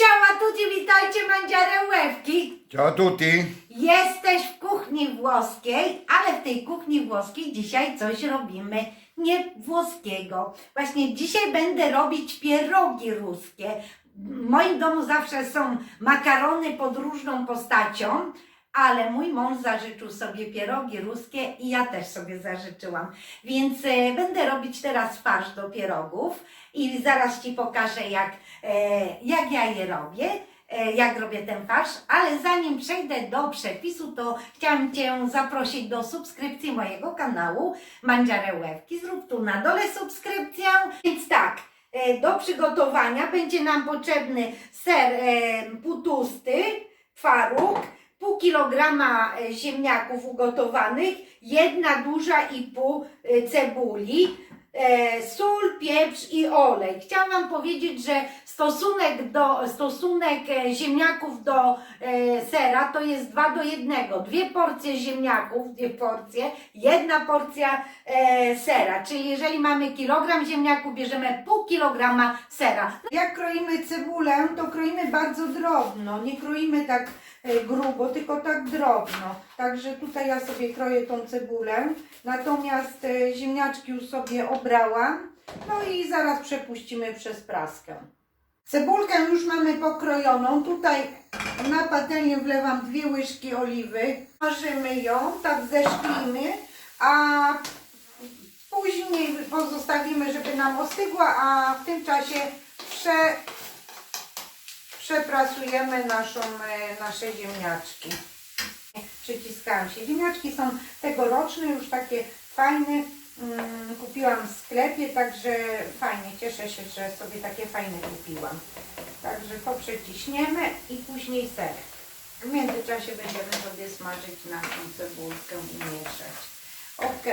Ciao tutti, witajcie Mandziare Łewki. Ciao tutti. Jesteś w kuchni włoskiej, ale w tej kuchni włoskiej dzisiaj coś robimy nie włoskiego. Właśnie dzisiaj będę robić pierogi ruskie. W moim domu zawsze są makarony pod różną postacią, ale mój mąż zażyczył sobie pierogi ruskie i ja też sobie zażyczyłam. Więc e, będę robić teraz farsz do pierogów i zaraz Ci pokażę, jak, e, jak ja je robię e, jak robię ten farsz, ale zanim przejdę do przepisu, to chciałam Cię zaprosić do subskrypcji mojego kanału Mandziare Łewki. Zrób tu na dole subskrypcję. Więc tak, do przygotowania będzie nam potrzebny ser półtusty, twaróg, pół kilograma e, ziemniaków ugotowanych, jedna duża i pół e, cebuli, e, sól, pieprz i olej. Chciałam Wam powiedzieć, że stosunek, do, stosunek ziemniaków do sera to jest 2 do 1. Dwie porcje ziemniaków, dwie porcje, jedna porcja sera. Czyli jeżeli mamy kilogram ziemniaków, bierzemy pół kilograma sera. Jak kroimy cebulę, to kroimy bardzo drobno. Nie kroimy tak grubo, tylko tak drobno. Także tutaj ja sobie kroję tą cebulę. Natomiast e, ziemniaczki już sobie obrałam. No i zaraz przepuścimy przez praskę. Cebulkę już mamy pokrojoną. Tutaj na patelnię wlewam dwie łyżki oliwy. Smażymy ją, tak zeszklimy, a później pozostawimy, żeby nam ostygła, a w tym czasie prze, przeprasujemy naszą, e, nasze ziemniaczki. Przyciskałam się. Ziemniaczki są tegoroczne, już takie fajne. Mm, kupiłam w sklepie, także fajnie. Cieszę się, że sobie takie fajne kupiłam. Także to przeciśniemy i później ser. W międzyczasie będziemy sobie smażyć naszą cebulkę i mieszać. Ok.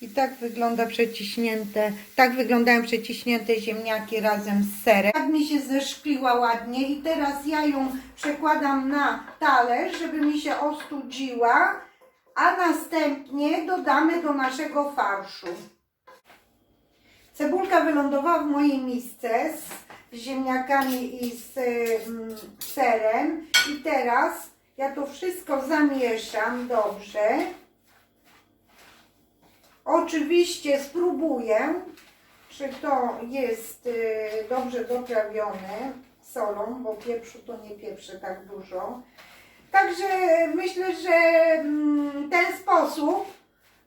I tak wygląda przeciśnięte, tak wyglądają przeciśnięte ziemniaki razem z serem. Tak mi się zeszkliła ładnie i teraz ja ją przekładam na talerz, żeby mi się ostudziła, a następnie dodamy do naszego farszu. Cebulka wylądowała w mojej misce z ziemniakami i z mm, serem i teraz ja to wszystko zamieszam dobrze. Oczywiście spróbuję, czy to jest y, dobrze doprawione solą, bo pieprzu to nie pieprzę tak dużo. Także myślę, że mm, ten sposób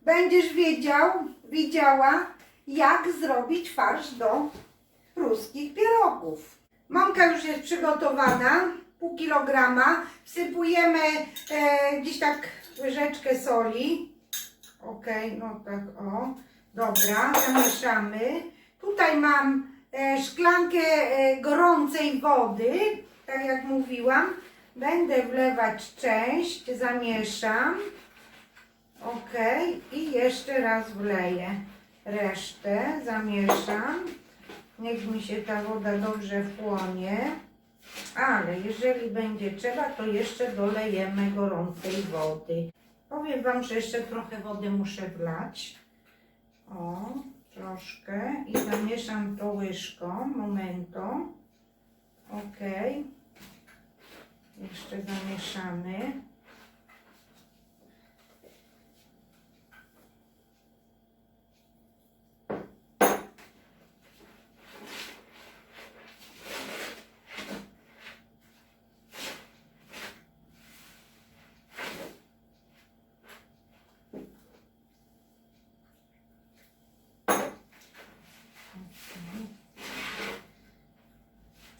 będziesz wiedział, widziała, jak zrobić farsz do ruskich pierogów. Mąka już jest przygotowana, pół kilograma. Wsypujemy e, gdzieś tak łyżeczkę soli. Okej, no tak, o. Dobra, zamieszamy. Tutaj mam e, szklankę e, gorącej wody, tak jak mówiłam. Będę wlewać część, zamieszam. Ok, i jeszcze raz wleję resztę, zamieszam. Niech mi się ta woda dobrze wchłonie. Ale jeżeli będzie trzeba, to jeszcze dolejemy gorącej wody. Powiem Wam, że jeszcze trochę wody muszę wlać. O, troszkę. I zamieszam to łyżką. Momento. Ok. Jeszcze zamieszamy.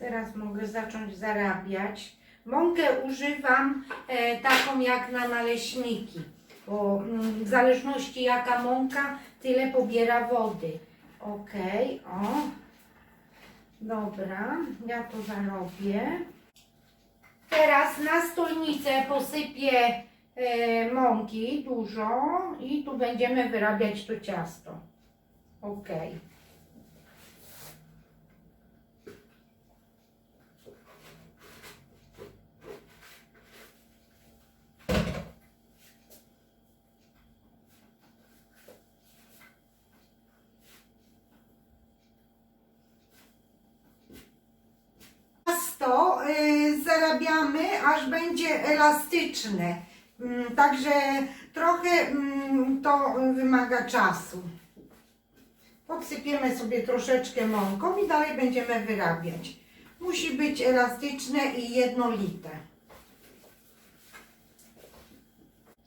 Teraz mogę zacząć zarabiać. Mąkę używam e, taką jak na naleśniki, bo mm, w zależności jaka mąka, tyle pobiera wody. Ok, o. Dobra, ja to zarobię. Teraz na stolnicę posypię e, mąki dużo i tu będziemy wyrabiać to ciasto. Ok. aż będzie elastyczne. Mm, Także trochę mm, to wymaga czasu. Podsypiemy sobie troszeczkę mąką i dalej będziemy wyrabiać. Musi być elastyczne i jednolite.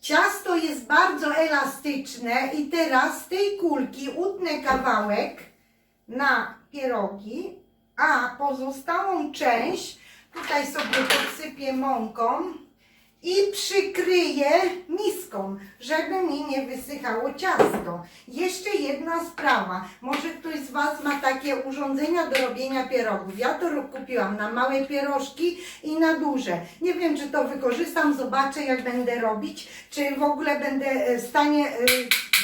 Ciasto jest bardzo elastyczne i teraz z tej kulki utnę kawałek na pierogi, a pozostałą część tutaj sobie podsypię mąką i przykryję miską, żeby mi nie wysychało ciasto. Jeszcze jedna sprawa. Może ktoś z Was ma takie urządzenia do robienia pierogów. Ja to kupiłam na małe pierożki i na duże. Nie wiem, czy to wykorzystam, zobaczę jak będę robić, czy w ogóle będę e, w stanie e,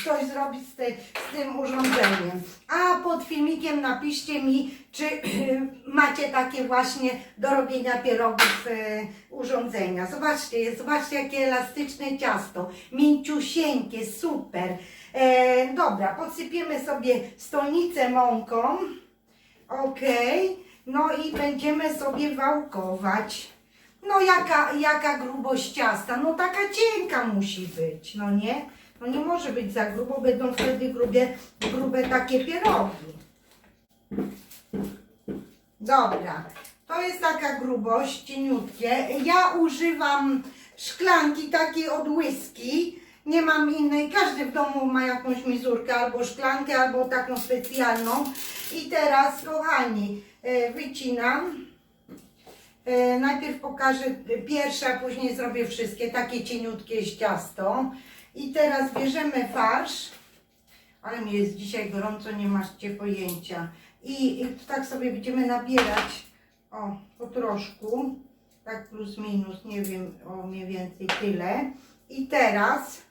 coś zrobić z, z tym urządzeniem. A pod filmikiem napiszcie mi, czy macie takie właśnie do robienia pierogów e, urządzenia. Zobaczcie, zobaczcie jakie elastyczne ciasto, mięciusieńkie, super. E, dobra, podsypiemy sobie stolnicę mąką. Ok, no i będziemy sobie wałkować. No jaka, jaka grubość ciasta? No taka cienka musi być, no nie? No nie może być za grubo, będą wtedy grube, grube takie pierogi. Dobra, to jest taka grubość, cieniutkie. Ja używam szklanki takiej od whisky. Nie mam innej, każdy w domu ma jakąś mizurkę, albo szklankę, albo taką specjalną. I teraz, kochani, e, wycinam. E, Najpierw pokażę pierwsze, a później zrobię wszystkie. Takie cieniutkie jest ciasto. I teraz bierzemy farsz. Ale mi jest dzisiaj gorąco, nie macie pojęcia. I, I tak sobie będziemy nabierać, o, po troszku, tak plus minus, nie wiem, o mniej więcej tyle. I teraz,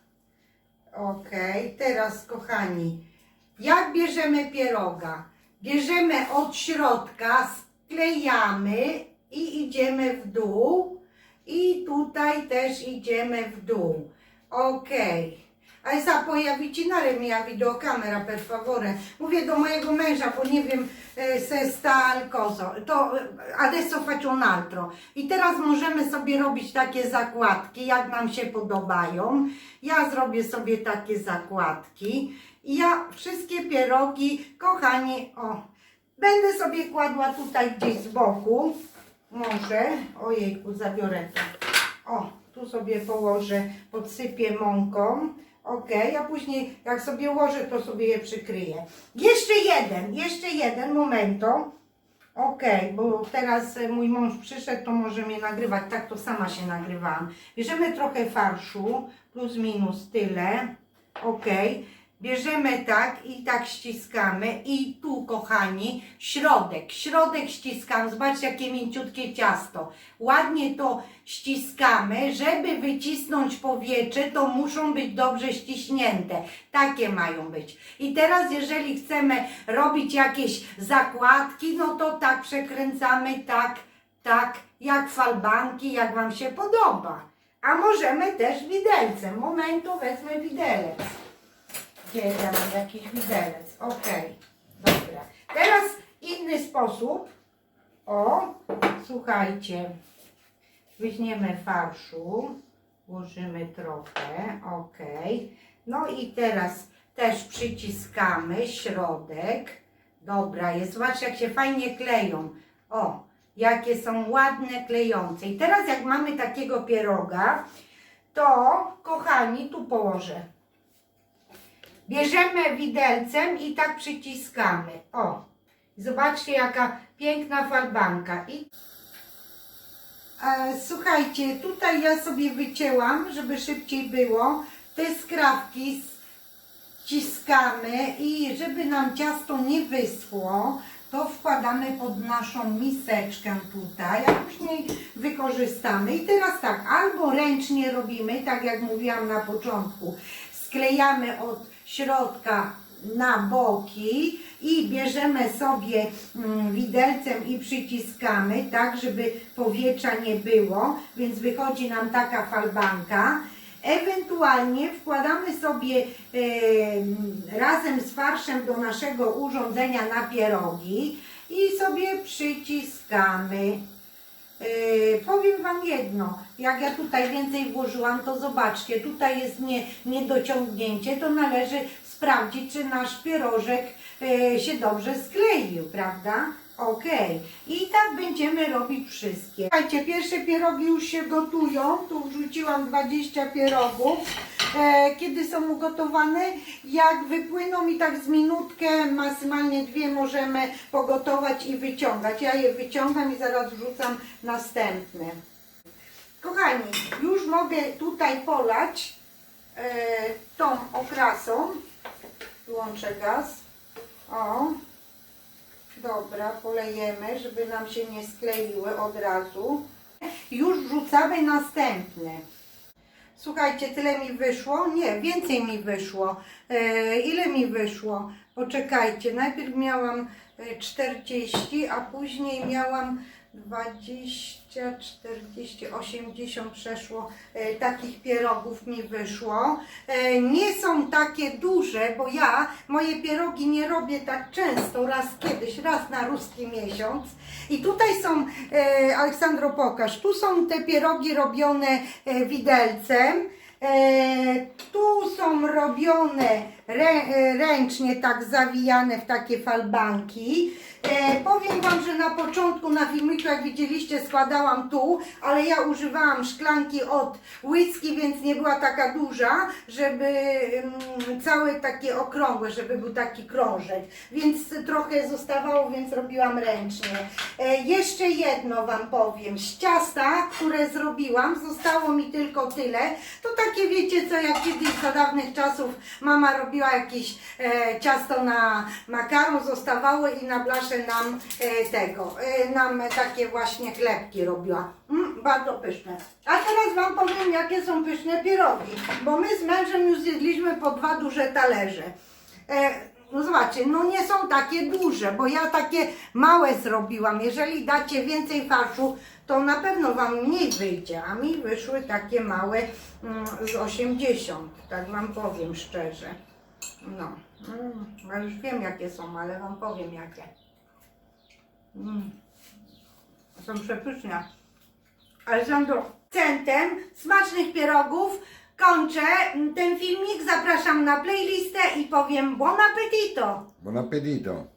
okej, teraz kochani, jak bierzemy pieroga? Bierzemy od środka, sklejamy i idziemy w dół. I tutaj też idziemy w dół. Okej. A esa poi avvicinare mia videocamera per favore. Mówię do mojego męża, bo nie wiem e, se sta coso. To e, adesso faccio un altro. I teraz możemy sobie robić takie zakładki, jak nam się podobają. Ja zrobię sobie takie zakładki. I ja wszystkie pierogi, kochani, o, będę sobie kładła tutaj gdzieś z boku. Może, ojejku, zabiorę to. O, tu sobie położę, podsypię mąką. Ok, a później jak sobie ułożę, to sobie je przykryję. Jeszcze jeden, jeszcze jeden, momento. Ok, bo teraz e, mój mąż przyszedł, to może mnie nagrywać. Tak to sama się nagrywałam. Bierzemy trochę farszu, plus minus tyle. Ok, bierzemy tak i tak ściskamy. I tu, kochani, środek, środek ściskam. Zobaczcie, jakie mięciutkie ciasto. Ładnie to ściskamy. Żeby wycisnąć powietrze, to muszą być dobrze ściśnięte. Takie mają być. I teraz, jeżeli chcemy robić jakieś zakładki, no to tak przekręcamy, tak, tak, jak falbanki, jak Wam się podoba. A możemy też widelcem. Momentu, wezmę widelec. Gdzie ja mam jakiś widelec? Okej, dobra. Teraz inny sposób. O, słuchajcie. Weźmiemy farszu, włożymy trochę, ok. No i teraz też przyciskamy środek. Dobra jest, zobaczcie jak się fajnie kleją. O, jakie są ładne, klejące. I teraz jak mamy takiego pieroga, to kochani, tu położę. Bierzemy widelcem i tak przyciskamy. O, zobaczcie jaka piękna falbanka. I E, Słuchajcie, tutaj ja sobie wycięłam, żeby szybciej było. Te skrawki ściskamy i żeby nam ciasto nie wyschło, to wkładamy pod naszą miseczkę tutaj, a później wykorzystamy. I teraz tak, albo ręcznie robimy, tak jak mówiłam na początku, sklejamy od środka na boki i bierzemy sobie mm, widelcem i przyciskamy, tak żeby powietrza nie było, więc wychodzi nam taka falbanka. Ewentualnie wkładamy sobie e, razem z farszem do naszego urządzenia na pierogi i sobie przyciskamy. Yy, powiem Wam jedno, jak ja tutaj więcej włożyłam, to zobaczcie, tutaj jest nie, niedociągnięcie, to należy sprawdzić, czy nasz pierożek yy, się dobrze skleił, prawda? Okej, i tak będziemy robić wszystkie. Słuchajcie, pierwsze pierogi już się gotują. Tu wrzuciłam 20 pierogów. E, kiedy są ugotowane, jak wypłyną i tak z minutkę, maksymalnie dwie możemy pogotować i wyciągać. Ja je wyciągam i zaraz wrzucam następne. Kochani, już mogę tutaj polać e, tą okrasą. Wyłączę gaz. O. Dobra, polejemy, żeby nam się nie skleiły od razu. Już wrzucamy następne. Słuchajcie, tyle mi wyszło? Nie, więcej mi wyszło. E, ile mi wyszło? Poczekajcie, najpierw miałam e, 40, a później miałam 20, 40, 80 przeszło e, takich pierogów mi wyszło. E, nie są takie duże, bo ja moje pierogi nie robię tak często, raz kiedyś, raz na ruski miesiąc. I tutaj są, e, Aleksandro pokaż, tu są te pierogi robione e, widelcem. E, tu są robione ręcznie, tak zawijane w takie falbanki. E, powiem Wam, że na początku na filmiku, jak widzieliście, składałam tu, ale ja używałam szklanki od whisky, więc nie była taka duża, żeby mm, całe takie okrągłe, żeby był taki krążek. Więc trochę zostawało, więc robiłam ręcznie. E, jeszcze jedno Wam powiem. Z ciasta, które zrobiłam, zostało mi tylko tyle. To takie wiecie co, jak kiedyś za dawnych czasów mama robiła jakieś e, ciasto na makaron, zostawało i na blasze nam e, tego, e, nam takie właśnie chlebki robiła. Mm, bardzo pyszne. A teraz Wam powiem, jakie są pyszne pierogi, bo my z mężem już zjedliśmy po dwa duże talerze. E, no zobaczcie, no nie są takie duże, bo ja takie małe zrobiłam. Jeżeli dacie więcej farszu, to na pewno Wam mniej wyjdzie, a mi wyszły takie małe mm, z 80, tak Wam powiem szczerze. No, mm, ja już wiem jakie są, ale Wam powiem jakie. Mm. Są przepyszne. Alessandro, centem smacznych pierogów kończę ten filmik, zapraszam na playlistę i powiem buon appetito! Buon appetito!